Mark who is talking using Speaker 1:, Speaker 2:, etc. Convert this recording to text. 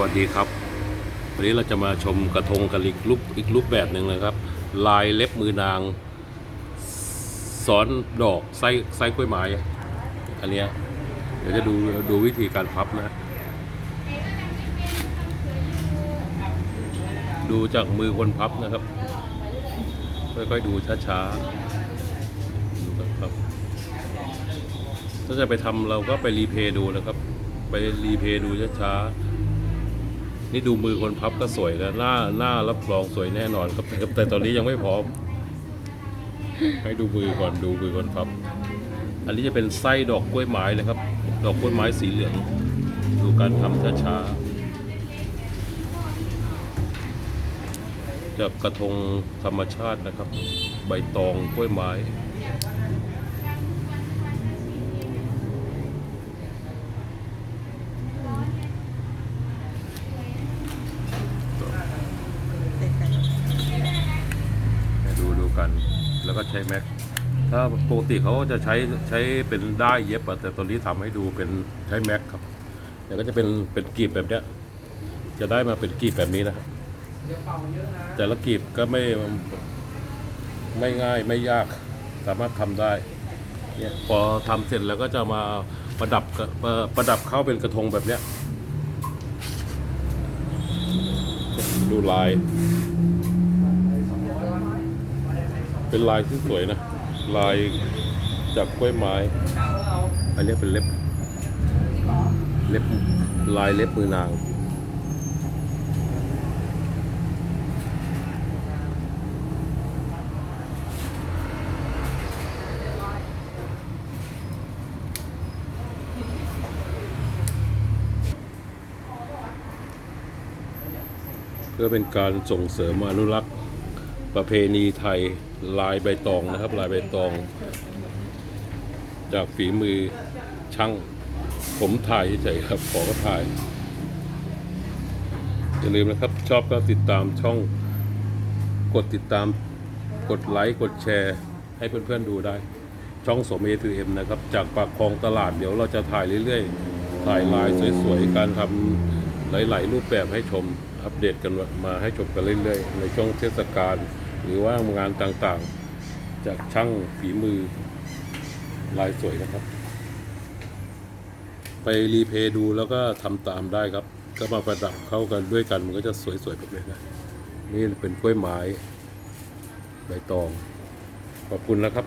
Speaker 1: วัสดีครับ วันนี้เราจะมาชมกระทงกะลิกรูปอีกรูปแบบหนึ่งเลยครับ ลายเล็บมือนางซ้อนดอกไส้ไส้กล้วยไม้อันเนี้ยเดี๋ยวจะดูดูวิธีการพับนะดูจากมือคนพับนะครับค่อยๆดูช้าๆดูกันครับ ถ้าจะไปทำเราก็ไปรีเพย์ดูนะครับ ไปรีเพย์ดูช้าๆ นี่ดูมือคนพับก็สวยแล้วหน้าหน้ารับรองสวยแน่นอนครับแต่ตอนนี้ยังไม่พร้อม ให้ดูมือก่อนดูมือคนพับ อันนี้จะเป็นไส้ดอกกล้วยไม้นะครับ ดอกกล้วยไม้สีเหลือง ดูการทำช้าๆจากกระทงธรรมชาตินะครับ ใบตองกล้วยไม้ ดูดู กัน แล้วก็ใช้แม็ก ถ้าปกติเขาจะใช้ใช้เป็นได้เย็บอะแต่ตอนนี้ทำให้ดูเป็นใช้แม็กครับเดี๋ยวก็จะเป็นเป็นกรีบแบบเนี้ย จะได้มาเป็นกรีบแบบนี้นะครับแต่ละกรีบก็ไม่ไม่ง่ายไม่ยากสามารถทำได้เนี่ยพอทำเสร็จแล้วก็จะมาประดับกับประประดับเข้าเป็นกระทงแบบเนี้ยดูลาย เป็นลายที่สวยนะ ลายจากกล้วยไม้ อันนี้เป็นเล็บ เล็บลายเล็บมือนางเพื่อเป็นการส่งเสริมอนุรักษ์ประเพณีไทย ลายใบตองนะครับ ลายใบตอง จากฝีมือช่างผมถ่ายเฉยครับ ขอก็ถ่าย อย่าลืมนะครับ ชอบก็ติดตามช่อง กดติดตาม กดไลค์ กดแชร์ ให้เพื่อนๆดูได้ ช่องสมเอทูเอ็มนะครับ จากปากคลองตลาดเดี๋ยวเราจะถ่ายเรื่อยๆ ถ่ายลายสวยๆ การทำหลายๆรูปแบบให้ชม อัปเดตกันมาให้ชมกันเรื่อยๆ ในช่วงเทศกาลหรือว่างานต่างๆ จากช่างฝีมือลายสวยนะครับ ไปรีเพย์ดูแล้วก็ทำตามได้ครับ ก็มาประดับเข้ากันด้วยกันมันก็จะสวยๆแบบนี้นะนี่เป็นกล้วยไม้ใบตอง ขอบคุณนะครับ